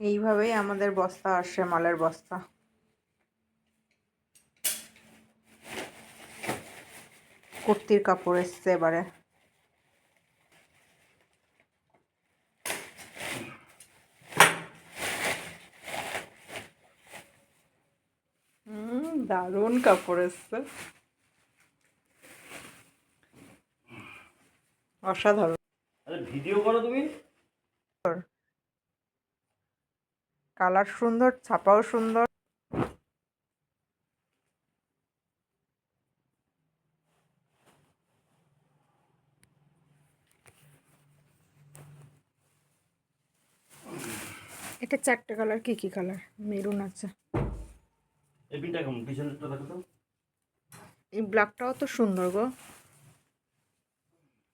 এইভাবেই আমাদের বস্তা আসে, মালের বস্তা। কুর্তির কাপড় এসছে এবারে। দারুণ কাপড় এসছে। অসাধারণ। ভিডিও করো তুমি। কালার সুন্দর ছাপাও সুন্দর। এটা চারটে কালার কি কি কালার? মেরুন আছে। এই ব্ল্যাকটাও তো সুন্দর গো।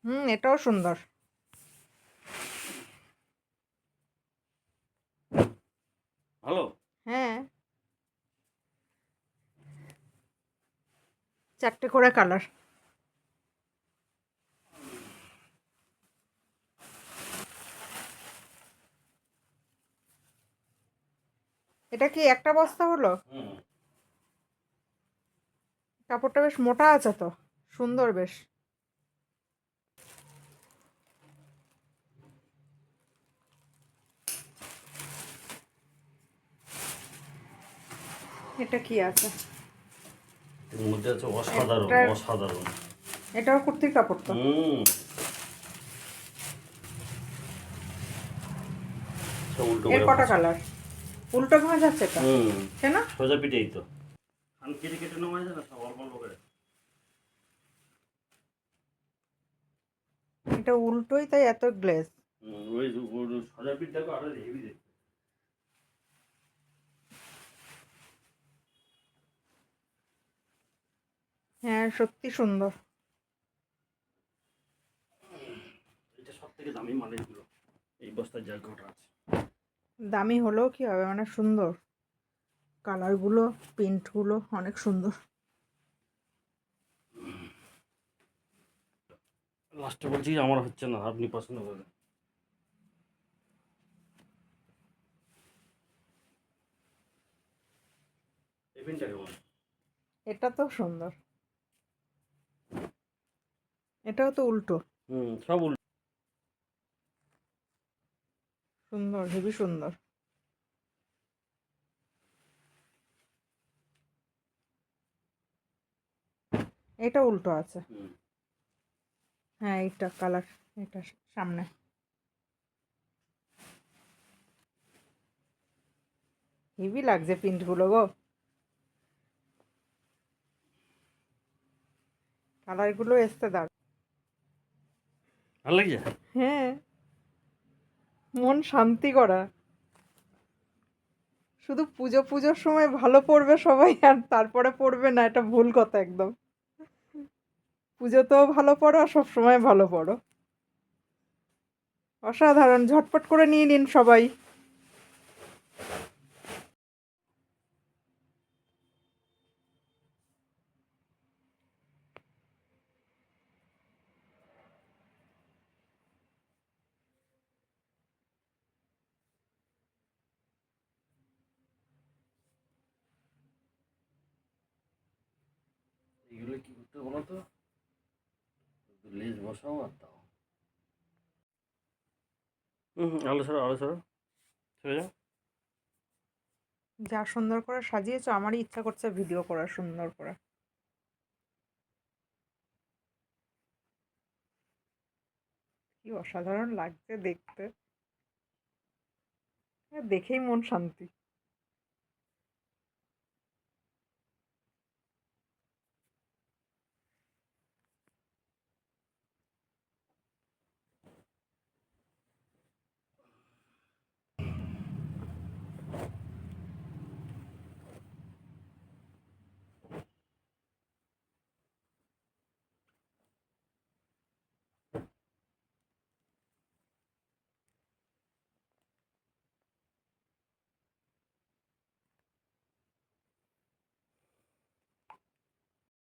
হুম এটাও সুন্দর। ভালো? হ্যাঁ। চারটে করে কালার এটা কি একটা বস্তা হলো? কাপড়টা বেশ মোটা আছে তো সুন্দর বেশ। এটা কি আছে? এর মধ্যে আছে অসাধারণ অসাধারণ। এটাও কুর্তির কাপড় তো। এর কটা কালার? উল্টো ভাঁজ আছে এটা তাই না? সোজা পিঠেই তো। আমি কেটে কেটে সব অল্প অল্প করে? এটা উল্টোই তাই এত গ্লেজ হুম, ওই সোজা পিঠ দেখো আরও হেভি দেখতে হ্যাঁ সত্যি সুন্দর। এটা সব থেকে দামি মাল এগুলো এই বস্তার যা ঘটা আছে। দামি হলেও কি হবে? মানে সুন্দর। কালারগুলো প্রিন্টগুলো অনেক সুন্দর। লাস্টে বলছি আমার হচ্ছে না আপনি পছন্দ করবেন এটা তো সুন্দর। এটাও তো উল্টো। হুম সব উল্টো। সুন্দর হেবি সুন্দর। এটা উল্টো আছে। হ্যাঁ এইটা কালার এটা সামনে। হেভি লাগছে প্রিন্টগুলো গো। কালারগুলো এসতে দাঁড় ভালো লাগছে হ্যাঁ। মন শান্তি করা। শুধু পুজো পুজোর সময় ভালো পড়বে সবাই, আর তারপরে পড়বে না, এটা ভুল কথা একদম। পুজোতেও ভালো পড়ো, আর সবসময় ভালো পড়ো। অসাধারণ, ঝটপট করে নিয়ে নিন সবাই। বলো তো একটু লেজ বসাও আর দাও। আলো সরো আলো সরো। চলে যাও। যা সুন্দর করে সাজিয়েছো আমারই ইচ্ছা করছে ভিডিও করা সুন্দর করে। কি অসাধারণ লাগছে দেখতে। দেখেই মন শান্তি।